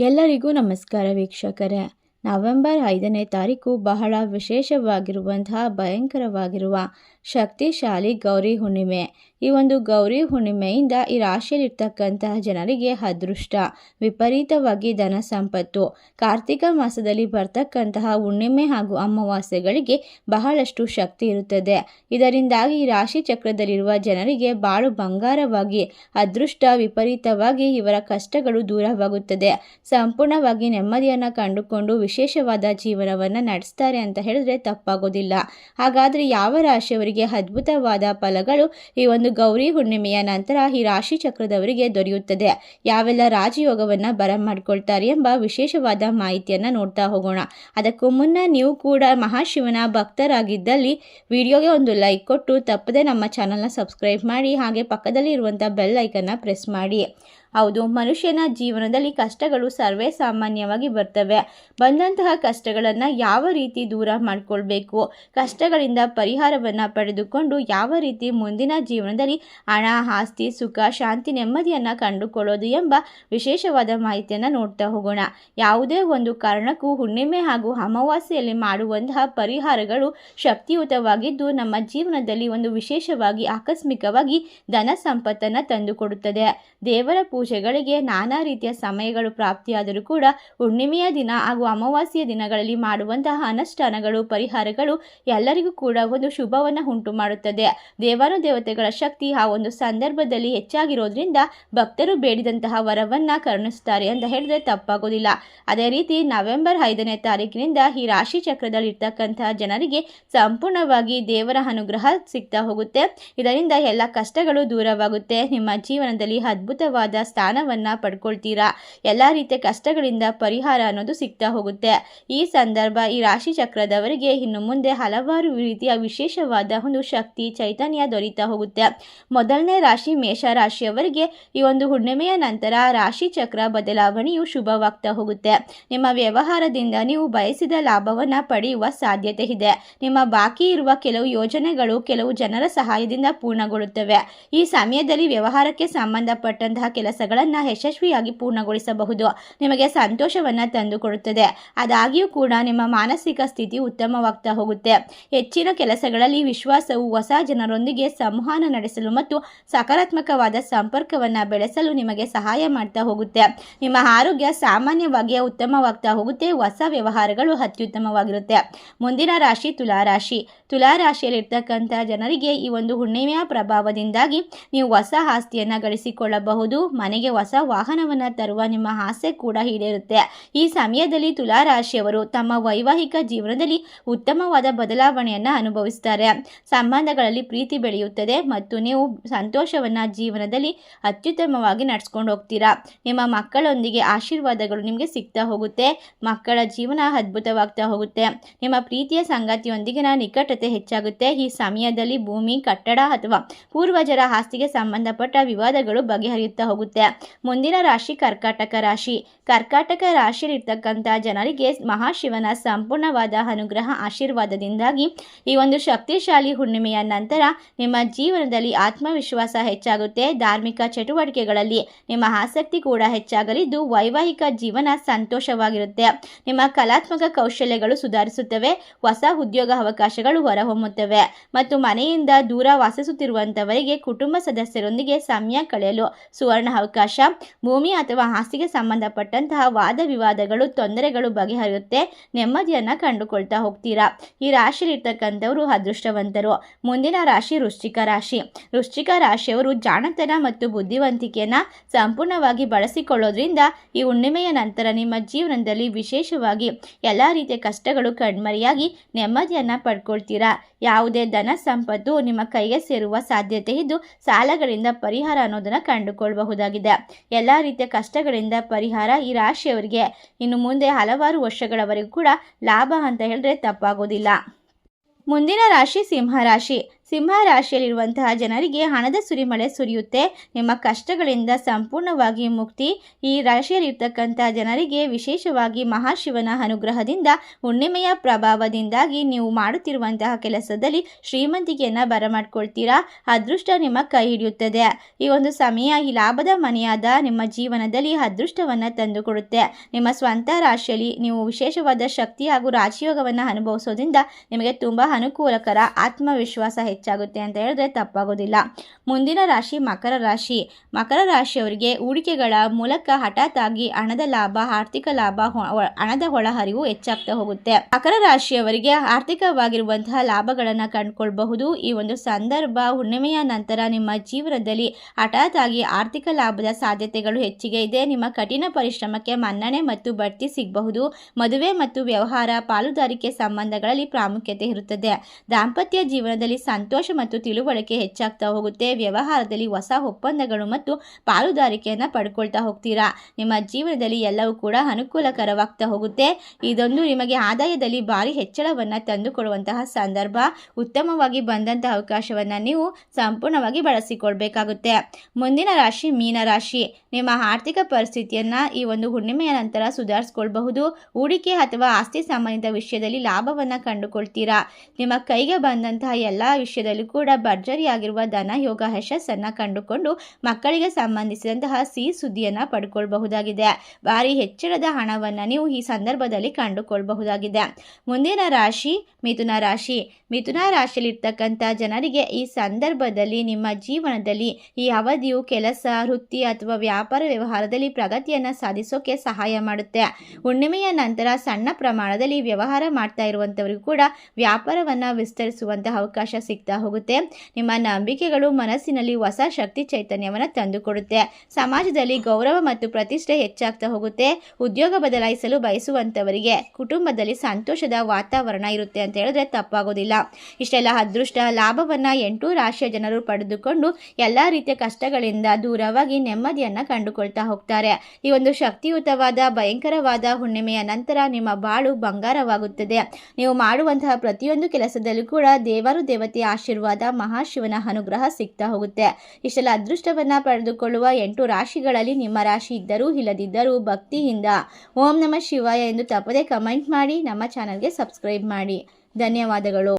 ಎಲ್ಲರಿಗೂ ನಮಸ್ಕಾರ ವೀಕ್ಷಕರೇ. ನವೆಂಬರ್ ಐದನೇ ತಾರೀಕು ಬಹಳ ವಿಶೇಷವಾಗಿರುವಂತಹ ಭಯಂಕರವಾಗಿರುವ ಶಕ್ತಿಶಾಲಿ ಗೌರಿ ಹುಣ್ಣಿಮೆ. ಈ ಒಂದು ಗೌರಿ ಹುಣ್ಣಿಮೆಯಿಂದ ಈ ರಾಶಿಯಲ್ಲಿರ್ತಕ್ಕಂತಹ ಜನರಿಗೆ ಅದೃಷ್ಟ. ವಿಪರೀತವಾಗಿ ಧನ ಸಂಪತ್ತು. ಕಾರ್ತಿಕ ಮಾಸದಲ್ಲಿ ಬರ್ತಕ್ಕಂತಹ ಹುಣ್ಣಿಮೆ ಹಾಗೂ ಅಮಾವಾಸ್ಯೆಗಳಿಗೆ ಬಹಳಷ್ಟು ಶಕ್ತಿ ಇರುತ್ತದೆ. ಇದರಿಂದಾಗಿ ಈ ರಾಶಿ ಚಕ್ರದಲ್ಲಿರುವ ಜನರಿಗೆ ಬಾಳು ಬಂಗಾರವಾಗಿ, ಅದೃಷ್ಟ ವಿಪರೀತವಾಗಿ ಇವರ ಕಷ್ಟಗಳು ದೂರವಾಗುತ್ತದೆ. ಸಂಪೂರ್ಣವಾಗಿ ನೆಮ್ಮದಿಯನ್ನು ಕಂಡುಕೊಂಡು ವಿಶೇಷವಾದ ಜೀವನವನ್ನು ನಡೆಸ್ತಾರೆ ಅಂತ ಹೇಳಿದ್ರೆ ತಪ್ಪಾಗೋದಿಲ್ಲ. ಹಾಗಾದರೆ ಯಾವ ರಾಶಿಯವರಿಗೆ ಅದ್ಭುತವಾದ ಫಲಗಳು ಈ ಒಂದು ಗೌರಿ ಹುಣ್ಣಿಮೆಯ ನಂತರ ಈ ರಾಶಿ ಚಕ್ರದವರಿಗೆ ದೊರೆಯುತ್ತದೆ. ಯಾವೆಲ್ಲ ರಾಜಯೋಗವನ್ನು ಬರಮಾಡ್ಕೊಳ್ತಾರೆ ಎಂಬ ವಿಶೇಷವಾದ ಮಾಹಿತಿಯನ್ನು ನೋಡ್ತಾ ಹೋಗೋಣ. ಅದಕ್ಕೂ ಮುನ್ನ ನೀವು ಕೂಡ ಮಹಾಶಿವನ ಭಕ್ತರಾಗಿದ್ದಲ್ಲಿ ವಿಡಿಯೋಗೆ ಒಂದು ಲೈಕ್ ಕೊಟ್ಟು ತಪ್ಪದೆ ನಮ್ಮ ಚಾನಲ್ನ ಸಬ್ಸ್ಕ್ರೈಬ್ ಮಾಡಿ ಹಾಗೆ ಪಕ್ಕದಲ್ಲಿ ಇರುವಂಥ ಬೆಲ್ ಐಕನ್ನ ಪ್ರೆಸ್ ಮಾಡಿ. ಹೌದು, ಮನುಷ್ಯನ ಜೀವನದಲ್ಲಿ ಕಷ್ಟಗಳು ಸರ್ವೇ ಸಾಮಾನ್ಯವಾಗಿ ಬರ್ತವೆ. ಬಂದಂತಹ ಕಷ್ಟಗಳನ್ನು ಯಾವ ರೀತಿ ದೂರ ಮಾಡಿಕೊಳ್ಬೇಕು? ಕಷ್ಟಗಳಿಂದ ಪರಿಹಾರವನ್ನು ಪಡೆದುಕೊಂಡು ಯಾವ ರೀತಿ ಮುಂದಿನ ಜೀವನದಲ್ಲಿ ಹಣ, ಆಸ್ತಿ, ಸುಖ, ಶಾಂತಿ, ನೆಮ್ಮದಿಯನ್ನು ಕಂಡುಕೊಳ್ಳೋದು ಎಂಬ ವಿಶೇಷವಾದ ಮಾಹಿತಿಯನ್ನು ನೋಡ್ತಾ ಹೋಗೋಣ. ಯಾವುದೇ ಒಂದು ಕಾರಣಕ್ಕೂ ಹುಣ್ಣಿಮೆ ಹಾಗೂ ಅಮಾವಾಸ್ಯೆಯಲ್ಲಿ ಮಾಡುವಂತಹ ಪರಿಹಾರಗಳು ಶಕ್ತಿಯುತವಾಗಿದ್ದು, ನಮ್ಮ ಜೀವನದಲ್ಲಿ ಒಂದು ವಿಶೇಷವಾಗಿ ಆಕಸ್ಮಿಕವಾಗಿ ಧನ ಸಂಪತ್ತನ್ನು ತಂದುಕೊಡುತ್ತದೆ. ದೇವರ ಪೂಜೆಗಳಿಗೆ ನಾನಾ ರೀತಿಯ ಸಮಯಗಳು ಪ್ರಾಪ್ತಿಯಾದರೂ ಕೂಡ ಹುಣ್ಣಿಮೆಯ ದಿನ ಹಾಗೂ ಅಮಾವಾಸ್ಯೆಯ ದಿನಗಳಲ್ಲಿ ಮಾಡುವಂತಹ ಅನುಷ್ಠಾನಗಳು, ಪರಿಹಾರಗಳು ಎಲ್ಲರಿಗೂ ಕೂಡ ಒಂದು ಶುಭವನ್ನು ಉಂಟು ಮಾಡುತ್ತದೆ. ದೇವಾನುದೇವತೆಗಳ ಶಕ್ತಿ ಆ ಒಂದು ಸಂದರ್ಭದಲ್ಲಿ ಹೆಚ್ಚಾಗಿರೋದ್ರಿಂದ ಭಕ್ತರು ಬೇಡಿದಂತಹ ವರವನ್ನು ಕರುಣಿಸುತ್ತಾರೆ ಅಂತ ಹೇಳಿದ್ರೆ ತಪ್ಪಾಗೋದಿಲ್ಲ. ಅದೇ ರೀತಿ ನವೆಂಬರ್ ಐದನೇ ತಾರೀಕಿನಿಂದ ಈ ರಾಶಿ ಚಕ್ರದಲ್ಲಿ ಇರ್ತಕ್ಕಂತಹ ಜನರಿಗೆ ಸಂಪೂರ್ಣವಾಗಿ ದೇವರ ಅನುಗ್ರಹ ಸಿಗ್ತಾ ಹೋಗುತ್ತೆ. ಇದರಿಂದ ಎಲ್ಲ ಕಷ್ಟಗಳು ದೂರವಾಗುತ್ತೆ. ನಿಮ್ಮ ಜೀವನದಲ್ಲಿ ಅದ್ಭುತವಾದ ಸ್ಥಾನವನ್ನು ಪಡ್ಕೊಳ್ತೀರಾ? ಎಲ್ಲ ರೀತಿಯ ಕಷ್ಟಗಳಿಂದ ಪರಿಹಾರ ಅನ್ನೋದು ಸಿಗ್ತಾ ಹೋಗುತ್ತೆ. ಈ ಸಂದರ್ಭ ಈ ರಾಶಿ ಚಕ್ರದವರಿಗೆ ಇನ್ನು ಮುಂದೆ ಹಲವಾರು ರೀತಿಯ ವಿಶೇಷವಾದ ಒಂದು ಶಕ್ತಿ, ಚೈತನ್ಯ ದೊರೀತಾ ಹೋಗುತ್ತೆ. ಮೊದಲನೇ ರಾಶಿ ಮೇಷ ರಾಶಿಯವರಿಗೆ ಈ ಒಂದು ಹುಣ್ಣಿಮೆಯ ನಂತರ ರಾಶಿ ಚಕ್ರ ಬದಲಾವಣೆಯು ಶುಭವಾಗ್ತಾ ಹೋಗುತ್ತೆ. ನಿಮ್ಮ ವ್ಯವಹಾರದಿಂದ ನೀವು ಬಯಸಿದ ಲಾಭವನ್ನ ಪಡೆಯುವ ಸಾಧ್ಯತೆ ಇದೆ. ನಿಮ್ಮ ಬಾಕಿ ಇರುವ ಕೆಲವು ಯೋಜನೆಗಳು ಕೆಲವು ಜನರ ಸಹಾಯದಿಂದ ಪೂರ್ಣಗೊಳ್ಳುತ್ತವೆ. ಈ ಸಮಯದಲ್ಲಿ ವ್ಯವಹಾರಕ್ಕೆ ಸಂಬಂಧಪಟ್ಟಂತಹ ಕೆಲಸಗಳನ್ನು ಯಶಸ್ವಿಯಾಗಿ ಪೂರ್ಣಗೊಳಿಸಬಹುದು. ನಿಮಗೆ ಸಂತೋಷವನ್ನು ತಂದುಕೊಡುತ್ತದೆ. ಆದಾಗ್ಯೂ ಕೂಡ ನಿಮ್ಮ ಮಾನಸಿಕ ಸ್ಥಿತಿ ಉತ್ತಮವಾಗ್ತಾ ಹೋಗುತ್ತೆ. ಹೆಚ್ಚಿನ ಕೆಲಸಗಳಲ್ಲಿ ವಿಶ್ವಾಸವು ಹೊಸ ಜನರೊಂದಿಗೆ ಸಂವಹನ ನಡೆಸಲು ಮತ್ತು ಸಕಾರಾತ್ಮಕವಾದ ಸಂಪರ್ಕವನ್ನು ಬೆಳೆಸಲು ನಿಮಗೆ ಸಹಾಯ ಮಾಡ್ತಾ ಹೋಗುತ್ತೆ. ನಿಮ್ಮ ಆರೋಗ್ಯ ಸಾಮಾನ್ಯವಾಗಿ ಉತ್ತಮವಾಗ್ತಾ ಹೋಗುತ್ತೆ. ಹೊಸ ವ್ಯವಹಾರಗಳು ಅತ್ಯುತ್ತಮವಾಗಿರುತ್ತೆ. ಮುಂದಿನ ರಾಶಿ ತುಲಾರಾಶಿ ತುಲಾರಾಶಿಯಲ್ಲಿರ್ತಕ್ಕಂಥ ಜನರಿಗೆ ಈ ಒಂದು ಹುಣ್ಣಿಮೆಯ ಪ್ರಭಾವದಿಂದಾಗಿ ನೀವು ಹೊಸ ಆಸ್ತಿಯನ್ನು ಗಳಿಸಿಕೊಳ್ಳಬಹುದು. ಮನೆಗೆ ಹೊಸ ವಾಹನವನ್ನು ತರುವ ನಿಮ್ಮ ಆಸೆ ಕೂಡ ಈಡೇರುತ್ತೆ. ಈ ಸಮಯದಲ್ಲಿ ತುಲಾರಾಶಿಯವರು ತಮ್ಮ ವೈವಾಹಿಕ ಜೀವನದಲ್ಲಿ ಉತ್ತಮವಾದ ಬದಲಾವಣೆಯನ್ನು ಅನುಭವಿಸ್ತಾರೆ. ಸಂಬಂಧಗಳಲ್ಲಿ ಪ್ರೀತಿ ಬೆಳೆಯುತ್ತದೆ ಮತ್ತು ನೀವು ಸಂತೋಷವನ್ನು ಜೀವನದಲ್ಲಿ ಅತ್ಯುತ್ತಮವಾಗಿ ನಡೆಸ್ಕೊಂಡು ಹೋಗ್ತೀರಾ. ನಿಮ್ಮ ಮಕ್ಕಳೊಂದಿಗೆ ಆಶೀರ್ವಾದಗಳು ನಿಮಗೆ ಸಿಗ್ತಾ ಹೋಗುತ್ತೆ. ಮಕ್ಕಳ ಜೀವನ ಅದ್ಭುತವಾಗ್ತಾ ಹೋಗುತ್ತೆ. ನಿಮ್ಮ ಪ್ರೀತಿಯ ಸಂಗಾತಿಯೊಂದಿಗಿನ ನಿಕಟತೆ ಹೆಚ್ಚಾಗುತ್ತೆ. ಈ ಸಮಯದಲ್ಲಿ ಭೂಮಿ, ಕಟ್ಟಡ ಅಥವಾ ಪೂರ್ವಜರ ಆಸ್ತಿಗೆ ಸಂಬಂಧಪಟ್ಟ ವಿವಾದಗಳು ಬಗೆಹರಿಯುತ್ತಾ ಹೋಗುತ್ತೆ. ಮುಂದಿನ ರಾಶಿ ಕರ್ಕಾಟಕ ರಾಶಿ. ಕರ್ಕಾಟಕ ರಾಶಿಯಲ್ಲಿರ್ತಕ್ಕಂಥ ಜನರಿಗೆ ಮಹಾಶಿವನ ಸಂಪೂರ್ಣವಾದ ಅನುಗ್ರಹ ಆಶೀರ್ವಾದದಿಂದಾಗಿ ಈ ಒಂದು ಶಕ್ತಿಶಾಲಿ ಹುಣ್ಣಿಮೆಯ ನಂತರ ನಿಮ್ಮ ಜೀವನದಲ್ಲಿ ಆತ್ಮವಿಶ್ವಾಸ ಹೆಚ್ಚಾಗುತ್ತೆ. ಧಾರ್ಮಿಕ ಚಟುವಟಿಕೆಗಳಲ್ಲಿ ನಿಮ್ಮ ಆಸಕ್ತಿ ಕೂಡ ಹೆಚ್ಚಾಗಲಿದ್ದು ವೈವಾಹಿಕ ಜೀವನ ಸಂತೋಷವಾಗಿರುತ್ತೆ. ನಿಮ್ಮ ಕಲಾತ್ಮಕ ಕೌಶಲ್ಯಗಳು ಸುಧಾರಿಸುತ್ತವೆ. ಹೊಸ ಉದ್ಯೋಗ ಅವಕಾಶಗಳು ಹೊರಹೊಮ್ಮುತ್ತವೆ. ಮತ್ತು ಮನೆಯಿಂದ ದೂರ ವಾಸಿಸುತ್ತಿರುವಂಥವರಿಗೆ ಕುಟುಂಬ ಸದಸ್ಯರೊಂದಿಗೆ ಸಮಯ ಕಳೆಯಲು ಸುವರ್ಣ ಅವಕಾಶ. ಭೂಮಿ ಅಥವಾ ಆಸ್ತಿಗೆ ಸಂಬಂಧಪಟ್ಟಂತಹ ವಾದ ವಿವಾದಗಳು ತೊಂದರೆಗಳು ಬಗೆಹರಿಯುತ್ತೆ. ನೆಮ್ಮದಿಯನ್ನು ಕಂಡುಕೊಳ್ತಾ ಹೋಗ್ತೀರಾ? ಈ ರಾಶಿಲಿರ್ತಕ್ಕಂಥವರು ಅದೃಷ್ಟವಂತರು. ಮುಂದಿನ ರಾಶಿ ವೃಶ್ಚಿಕ ರಾಶಿ. ವೃಶ್ಚಿಕ ರಾಶಿಯವರು ಜಾಣತನ ಮತ್ತು ಬುದ್ಧಿವಂತಿಕೆಯನ್ನು ಸಂಪೂರ್ಣವಾಗಿ ಬಳಸಿಕೊಳ್ಳೋದ್ರಿಂದ ಈ ಹುಣ್ಣಿಮೆಯ ನಂತರ ನಿಮ್ಮ ಜೀವನದಲ್ಲಿ ವಿಶೇಷವಾಗಿ ಎಲ್ಲ ರೀತಿಯ ಕಷ್ಟಗಳು ಕಣ್ಮರೆಯಾಗಿ ನೆಮ್ಮದಿಯನ್ನು ಪಡ್ಕೊಳ್ತೀರಾ? ಯಾವುದೇ ಧನ ಸಂಪತ್ತು ನಿಮ್ಮ ಕೈಗೆ ಸೇರುವ ಸಾಧ್ಯತೆ ಇದ್ದು ಸಾಲಗಳಿಂದ ಪರಿಹಾರ ಅನ್ನೋದನ್ನು ಕಂಡುಕೊಳ್ಳಬಹುದಾಗಿದೆ ಎಲ್ಲ ರೀತಿಯ ಕಷ್ಟಗಳಿಂದ ಪರಿಹಾರ ಈ ರಾಶಿಯವರಿಗೆ. ಇನ್ನು ಮುಂದೆ ಹಲವಾರು ವರ್ಷಗಳವರೆಗೂ ಕೂಡ ಲಾಭ ಅಂತ ಹೇಳಿದ್ರೆ ತಪ್ಪಾಗೋದಿಲ್ಲ. ಮುಂದಿನ ರಾಶಿ ಸಿಂಹರಾಶಿ ಸಿಂಹ ರಾಶಿಯಲ್ಲಿರುವಂತಹ ಜನರಿಗೆ ಹಣದ ಸುರಿಮಳೆ ಸುರಿಯುತ್ತೆ. ನಿಮ್ಮ ಕಷ್ಟಗಳಿಂದ ಸಂಪೂರ್ಣವಾಗಿ ಮುಕ್ತಿ. ಈ ರಾಶಿಯಲ್ಲಿರ್ತಕ್ಕಂಥ ಜನರಿಗೆ ವಿಶೇಷವಾಗಿ ಮಹಾಶಿವನ ಅನುಗ್ರಹದಿಂದ, ಹುಣ್ಣಿಮೆಯ ಪ್ರಭಾವದಿಂದಾಗಿ ನೀವು ಮಾಡುತ್ತಿರುವಂತಹ ಕೆಲಸದಲ್ಲಿ ಶ್ರೀಮಂತಿಕೆಯನ್ನು ಬರಮಾಡ್ಕೊಳ್ತೀರಾ? ಅದೃಷ್ಟ ನಿಮ್ಮ ಕೈ ಹಿಡಿಯುತ್ತದೆ. ಈ ಒಂದು ಸಮಯ ಈ ಲಾಭದ ಮನೆಯಾದ ನಿಮ್ಮ ಜೀವನದಲ್ಲಿ ಅದೃಷ್ಟವನ್ನು ತಂದುಕೊಡುತ್ತೆ. ನಿಮ್ಮ ಸ್ವಂತ ರಾಶಿಯಲ್ಲಿ ನೀವು ವಿಶೇಷವಾದ ಶಕ್ತಿ ಹಾಗೂ ರಾಜಯೋಗವನ್ನು ಅನುಭವಿಸೋದ್ರಿಂದ ನಿಮಗೆ ತುಂಬ ಅನುಕೂಲಕರ ಆತ್ಮವಿಶ್ವಾಸ ಹೆಚ್ಚಾಗುತ್ತೆ ಅಂತ ಹೇಳಿದ್ರೆ ತಪ್ಪಾಗೋದಿಲ್ಲ. ಮುಂದಿನ ರಾಶಿ ಮಕರ ರಾಶಿ. ಮಕರ ರಾಶಿಯವರಿಗೆ ಹೂಡಿಕೆಗಳ ಮೂಲಕ ಹಠಾತ್ ಆಗಿ ಹಣದ ಲಾಭ, ಆರ್ಥಿಕ ಲಾಭ ಹಣದ ಒಳಹರಿವು ಹೆಚ್ಚಾಗ್ತಾ ಹೋಗುತ್ತೆ. ಮಕರ ರಾಶಿಯವರಿಗೆ ಆರ್ಥಿಕವಾಗಿರುವಂತಹ ಲಾಭಗಳನ್ನು ಕಂಡುಕೊಳ್ಬಹುದು. ಈ ಒಂದು ಸಂದರ್ಭ ಹುಣ್ಣಿಮೆಯ ನಂತರ ನಿಮ್ಮ ಜೀವನದಲ್ಲಿ ಹಠಾತ್ ಆಗಿ ಆರ್ಥಿಕ ಲಾಭದ ಸಾಧ್ಯತೆಗಳು ಹೆಚ್ಚಿಗೆ ಇದೆ. ನಿಮ್ಮ ಕಠಿಣ ಪರಿಶ್ರಮಕ್ಕೆ ಮನ್ನಣೆ ಮತ್ತು ಬಡ್ತಿ ಸಿಗಬಹುದು. ಮದುವೆ ಮತ್ತು ವ್ಯವಹಾರ, ಪಾಲುದಾರಿಕೆ ಸಂಬಂಧಗಳಲ್ಲಿ ಪ್ರಾಮುಖ್ಯತೆ ಇರುತ್ತದೆ. ದಾಂಪತ್ಯ ಜೀವನದಲ್ಲಿ ಸಂತೋಷ ಮತ್ತು ತಿಳುವಳಿಕೆ ಹೆಚ್ಚಾಗ್ತಾ ಹೋಗುತ್ತೆ. ವ್ಯವಹಾರದಲ್ಲಿ ಹೊಸ ಒಪ್ಪಂದಗಳು ಮತ್ತು ಪಾಲುದಾರಿಕೆಯನ್ನು ಪಡ್ಕೊಳ್ತಾ ಹೋಗ್ತೀರಾ? ನಿಮ್ಮ ಜೀವನದಲ್ಲಿ ಎಲ್ಲವೂ ಕೂಡ ಅನುಕೂಲಕರವಾಗ್ತಾ ಹೋಗುತ್ತೆ. ಇದೊಂದು ನಿಮಗೆ ಆದಾಯದಲ್ಲಿ ಭಾರಿ ಹೆಚ್ಚಳವನ್ನು ತಂದುಕೊಡುವಂತಹ ಸಂದರ್ಭ. ಉತ್ತಮವಾಗಿ ಬಂದಂತಹ ಅವಕಾಶವನ್ನು ನೀವು ಸಂಪೂರ್ಣವಾಗಿ ಬಳಸಿಕೊಳ್ಬೇಕಾಗುತ್ತೆ. ಮುಂದಿನ ರಾಶಿ ಮೀನ ರಾಶಿ. ನಿಮ್ಮ ಆರ್ಥಿಕ ಪರಿಸ್ಥಿತಿಯನ್ನು ಈ ಒಂದು ಹುಣ್ಣಿಮೆಯ ನಂತರ ಸುಧಾರಿಸ್ಕೊಳ್ಬಹುದು. ಹೂಡಿಕೆ ಅಥವಾ ಆಸ್ತಿ ಸಂಬಂಧಿತ ವಿಷಯದಲ್ಲಿ ಲಾಭವನ್ನು ಕಂಡುಕೊಳ್ತೀರಾ? ನಿಮ್ಮ ಕೈಗೆ ಬಂದಂತಹ ಎಲ್ಲ ವಿಷಯದಲ್ಲೂ ಕೂಡ ಭರ್ಜರಿಯಾಗಿರುವ ಧನ ಯೋಗ ಯಶಸ್ಸನ್ನು ಕಂಡುಕೊಂಡು ಮಕ್ಕಳಿಗೆ ಸಂಬಂಧಿಸಿದಂತಹ ಸಿಹಿ ಸುದ್ದಿಯನ್ನು ಪಡ್ಕೊಳ್ಬಹುದಾಗಿದೆ. ಭಾರಿ ಹೆಚ್ಚಳದ ಹಣವನ್ನು ನೀವು ಈ ಸಂದರ್ಭದಲ್ಲಿ ಕಂಡುಕೊಳ್ಬಹುದಾಗಿದೆ. ಮುಂದಿನ ರಾಶಿ ಮಿಥುನ ರಾಶಿ. ಮಿಥುನ ರಾಶಿಯಲ್ಲಿರ್ತಕ್ಕಂಥ ಜನರಿಗೆ ಈ ಸಂದರ್ಭದಲ್ಲಿ ನಿಮ್ಮ ಜೀವನದಲ್ಲಿ ಈ ಅವಧಿಯು ಕೆಲಸ, ವೃತ್ತಿ ಅಥವಾ ವ್ಯಾಪಾರ ವ್ಯವಹಾರದಲ್ಲಿ ಪ್ರಗತಿಯನ್ನು ಸಾಧಿಸೋಕೆ ಸಹಾಯ ಮಾಡುತ್ತೆ. ಹುಣ್ಣಿಮೆಯ ನಂತರ ಸಣ್ಣ ಪ್ರಮಾಣದಲ್ಲಿ ವ್ಯವಹಾರ ಮಾಡ್ತಾ ಕೂಡ ವ್ಯಾಪಾರವನ್ನು ವಿಸ್ತರಿಸುವಂತಹ ಅವಕಾಶ ಸಿಗ್ತಾ ಹೋಗುತ್ತೆ. ನಿಮ್ಮ ನಂಬಿಕೆಗಳು ಮನಸ್ಸಿನಲ್ಲಿ ಹೊಸ ಶಕ್ತಿ ಚೈತನ್ಯವನ್ನು ತಂದುಕೊಡುತ್ತೆ. ಸಮಾಜದಲ್ಲಿ ಗೌರವ ಮತ್ತು ಪ್ರತಿಷ್ಠೆ ಹೆಚ್ಚಾಗ್ತಾ ಹೋಗುತ್ತೆ. ಉದ್ಯೋಗ ಬದಲಾಯಿಸಲು ಬಯಸುವಂಥವರಿಗೆ ಕುಟುಂಬದಲ್ಲಿ ಸಂತೋಷದ ವಾತಾವರಣ ಇರುತ್ತೆ ಅಂತ ಹೇಳಿದ್ರೆ ತಪ್ಪಾಗೋದಿಲ್ಲ. ಇಷ್ಟೆಲ್ಲ ಅದೃಷ್ಟ, ಲಾಭವನ್ನು ಎಂಟು ರಾಶಿಯ ಜನರು ಪಡೆದುಕೊಂಡು ಎಲ್ಲ ರೀತಿಯ ಕಷ್ಟಗಳಿಂದ ದೂರವಾಗಿ ನೆಮ್ಮದಿಯನ್ನು ಕಂಡುಕೊಳ್ತಾ ಹೋಗ್ತಾರೆ. ಈ ಒಂದು ಶಕ್ತಿಯುತವಾದ, ಭಯಂಕರವಾದ ಹುಣ್ಣಿಮೆಯ ನಂತರ ನಿಮ್ಮ ಬಾಳು ಬಂಗಾರವಾಗುತ್ತದೆ. ನೀವು ಮಾಡುವಂತಹ ಪ್ರತಿಯೊಂದು ಕೆಲಸದಲ್ಲೂ ಕೂಡ ದೇವರು ದೇವತೆಯ ಆಶೀರ್ವಾದ ಮಹಾಶಿವನ ಅನುಗ್ರಹ ಸಿಗ್ತಾ ಹೋಗುತ್ತೆ. ಇಷ್ಟೆಲ್ಲ ಅದೃಷ್ಟವನ್ನು ಪಡೆದುಕೊಳ್ಳುವ ಎಂಟು ರಾಶಿಗಳಲ್ಲಿ ನಿಮ್ಮ ರಾಶಿ ಇದ್ದರೂ ಇಲ್ಲದಿದ್ದರೂ ಭಕ್ತಿಯಿಂದ ಓಂ ನಮ ಶಿವಾಯ ಎಂದು ತಪ್ಪದೆ ಕಮೆಂಟ್ ಮಾಡಿ, ನಮ್ಮ ಚಾನಲ್ಗೆ ಸಬ್ಸ್ಕ್ರೈಬ್ ಮಾಡಿ. ಧನ್ಯವಾದಗಳು.